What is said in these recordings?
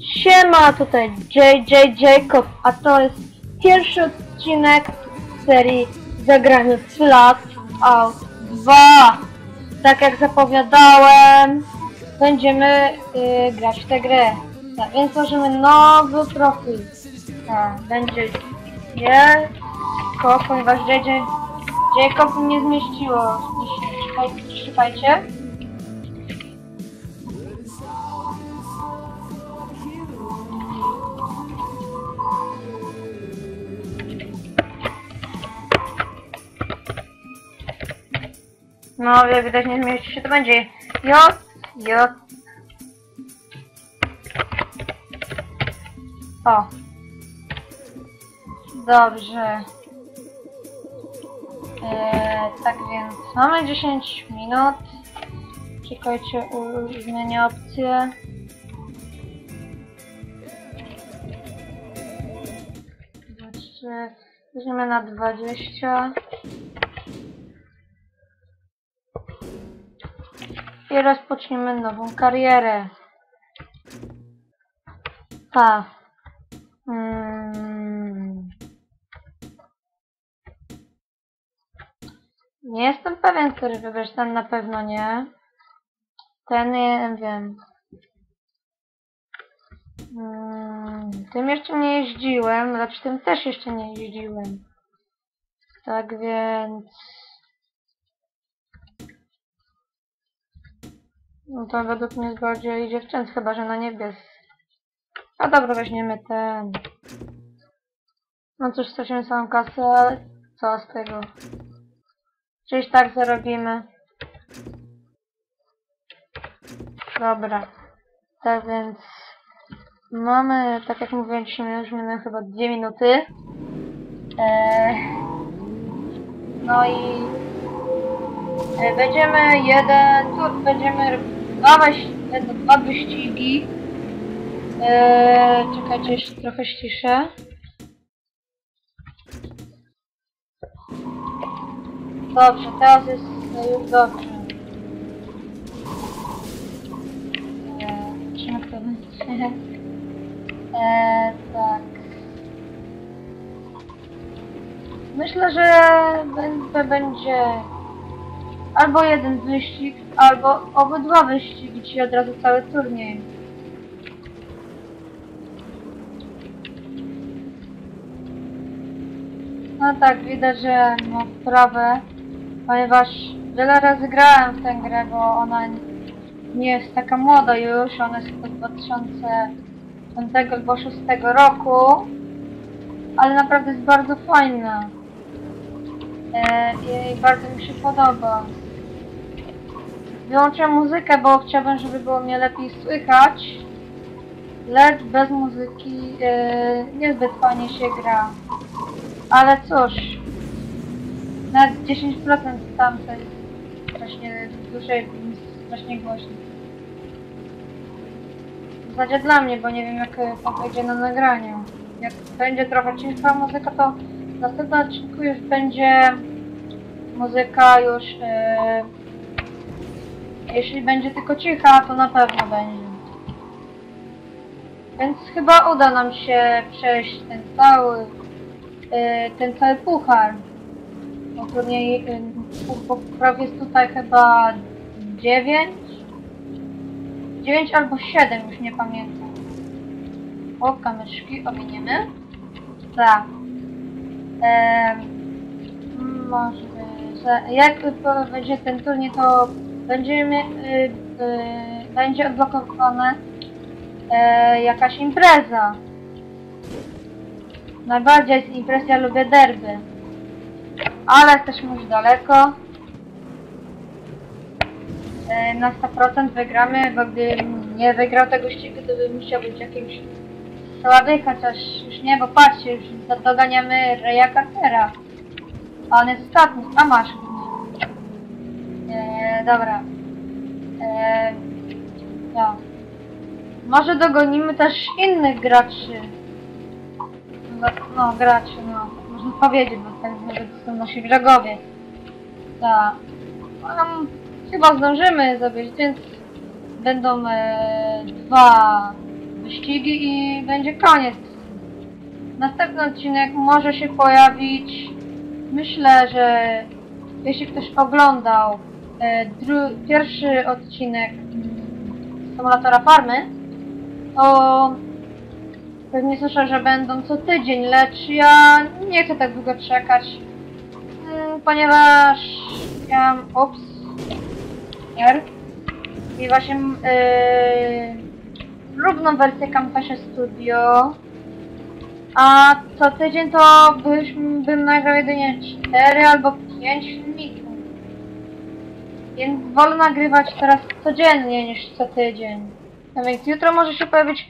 Siema, tutaj JJ Jacob, a to jest pierwszy odcinek serii Zagramy Flat Out 2. Tak jak zapowiadałem, będziemy y, grać w tę grę. Tak, więc możemy nowy profil. Tak, będzie Jacob, ponieważ JJ Jacob nie zmieściło. Czekaj- No, jak widać nie zmieści się, to będzie J, J. O. Dobrze. Eee, tak więc mamy 10 minut. Czekajcie, zmienię opcję. Trzy. Weźmiemy na 20. i rozpoczniemy nową karierę. Ta. Mm. Nie jestem pewien, który wybrać. Ten na pewno nie. Ten nie wiem. Mm. Tym jeszcze nie jeździłem, lecz tym też jeszcze nie jeździłem. Tak więc... No to według mnie bardziej dziewczęcy, chyba że na niebies. A dobra, weźmiemy ten. No cóż, stracimy całą kasę, ale co z tego? Czyś tak zarobimy. Dobra. Tak więc mamy, tak jak mówiłem, dzisiaj już minęły chyba dwie minuty. Eee, no i Będziemy jeden tur, będziemy dwa, dwa wyścigi. Eee, czekajcie, jeszcze trochę ściszę. Dobrze, teraz jest e, już dobrze. Eee, to będzie? Eee, tak. Myślę, że będzie albo jeden wyścig, albo obydwa wyścigi, czyli od razu cały turniej. No tak, widać, że ma wprawę, ponieważ wiele razy grałem w tę grę, bo ona nie jest taka młoda już, ona jest z 2005 albo 2006 roku, ale naprawdę jest bardzo fajna. E, I bardzo mi się podoba. Wyłączę muzykę, bo chciałbym, żeby było mnie lepiej słychać. Lecz bez muzyki e, niezbyt fajnie się gra. Ale cóż, nawet 10% tamtej strasznie dłużej, strasznie głośno. W zasadzie dla mnie, bo nie wiem jak to będzie na nagraniu. Jak będzie trochę cicha muzyka, to w następnym odcinku już będzie muzyka już... e, jeśli będzie tylko cicha, to na pewno będzie. Więc chyba uda nam się przejść ten cały, e, ten cały puchar. Bo turniej, e, bo prawie jest tutaj chyba 9, 9 albo 7, już nie pamiętam. O, kamyczki ominiemy. Tak. Ehm, może, że jak będzie ten turniej, to będziemy, y, y, będzie odblokowana e, jakaś impreza. Najbardziej z imprez ja lubię derby. Ale jesteśmy już daleko. E, na 100% wygramy, bo gdybym nie wygrał tego ścigu, to bym musiał być jakimś słaby, chociaż już nie, bo patrzcie, już do- doganiamy Reja Cartera. A on jest ostatni, a masz dobra. Eee, no. Może dogonimy też innych graczy. No, no graczy, no. Można powiedzieć, bo tak może to są nasi wrogowie. Tak. Um, chyba zdążymy zrobić, więc będą e, dwa wyścigi i będzie koniec. Następny odcinek może się pojawić. Myślę, że jeśli ktoś oglądał e, pierwszy odcinek Simulatora Farmy, to pewnie słyszę, że będą co tydzień, lecz ja nie chcę tak długo czekać, mm, ponieważ ja. Ups. R. I właśnie yy, lubną wersję Camtasia Studio. A co tydzień to byśmy, bym nagrał jedynie 4 albo 5 filmików. Więc wolę nagrywać teraz codziennie niż co tydzień. A więc jutro może się pojawić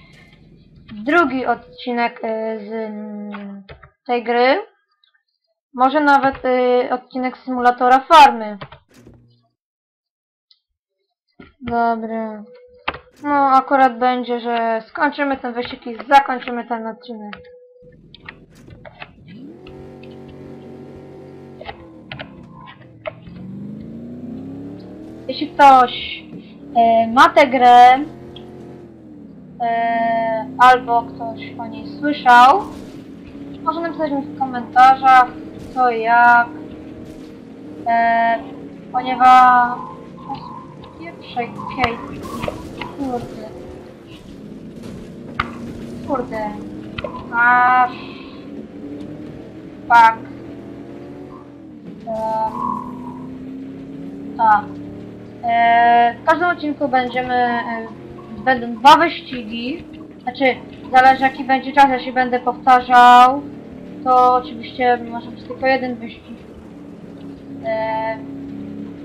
drugi odcinek y, z mm, tej gry. Może nawet y, odcinek symulatora farmy. Dobra. No akurat będzie, że skończymy ten wyścig i zakończymy ten odcinek. Jeśli ktoś e, ma tę grę e, albo ktoś o niej słyszał, może napisać mi w komentarzach co jak, e, ponieważ pierwszej Kate, kurde, kurde, aż, fuck, um, tak. E, w każdym odcinku będziemy, e, będą dwa wyścigi, znaczy zależy jaki będzie czas, jeśli będę powtarzał, to oczywiście może być tylko jeden wyścig. E,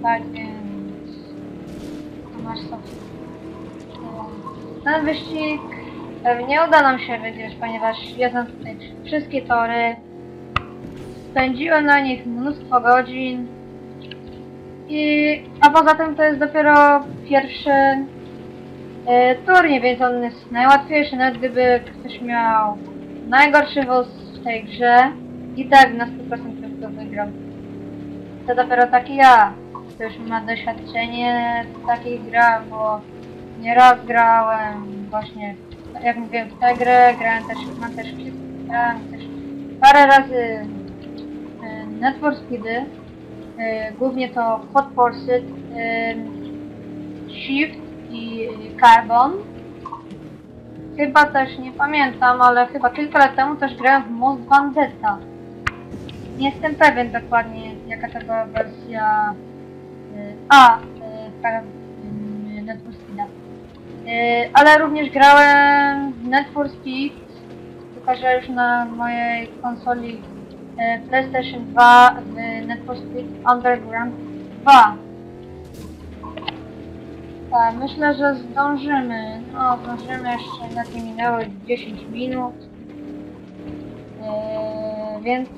tak więc, to masz sobie. Ten wyścig nie uda nam się wygrać, ponieważ ja tutaj wszystkie tory. Spędziłem na nich mnóstwo godzin. I, a poza tym to jest dopiero pierwszy e, turniej, więc on jest najłatwiejszy, nawet gdyby ktoś miał najgorszy wóz w tej grze i tak na 100% bym to wygrał. To dopiero taki ja, kto już ma doświadczenie w takich grach, bo nieraz grałem właśnie, jak mówiłem, w tę grę, grałem też, mam też, grałem też parę razy e, Net for Speedy, głównie to Hot Pursuit, e, Shift i Carbon. Chyba też nie pamiętam, ale chyba kilka lat temu też grałem w Most Vendetta. Nie jestem pewien dokładnie jaka to była wersja... e, A, Net for Speeda. Ale również grałem w Net for Speed, tylko że już na mojej konsoli PlayStation 2 w Need for Speed Underground 2. Tak, myślę, że zdążymy. No, zdążymy jeszcze, na nie minęło 10 minut. E, więc...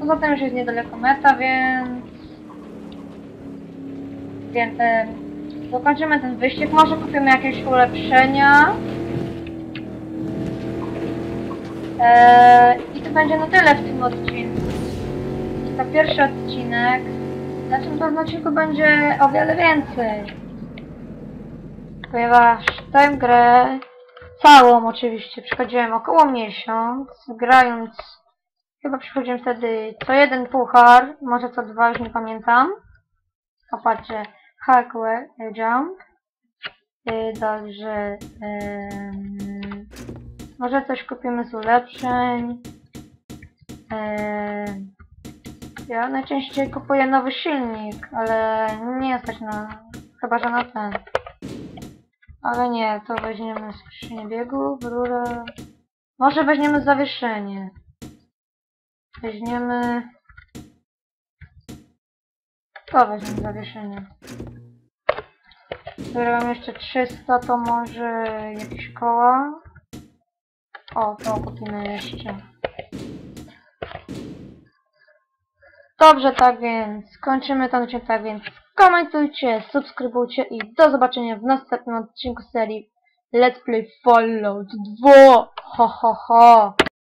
Poza tym już jest niedaleko meta, więc... Więc... E, dokończymy ten wyścig. Może kupimy jakieś ulepszenia. Będzie na tyle w tym odcinku. To pierwszy odcinek. Na tym odcinku będzie o wiele więcej. Ponieważ tę grę, całą oczywiście, przechodziłem około miesiąc, grając, chyba przechodziłem wtedy co jeden puchar, może co dwa, już nie pamiętam. Popatrzcie, hardware jump. Yy, Dobrze. Może coś kupimy z ulepszeń. Eee, ja najczęściej kupuję nowy silnik, ale nie stać na... chyba, że na ten. Ale nie, to weźmiemy skrzynię biegu, rurę... Może weźmiemy zawieszenie. Weźmiemy... To weźmiemy zawieszenie. Które mam jeszcze 300, to może jakieś koła. O, to kupimy jeszcze. Dobrze, tak więc kończymy ten odcinek, tak więc komentujcie, subskrybujcie i do zobaczenia w następnym odcinku serii Let's Play Fallout 2! Ho ho ho!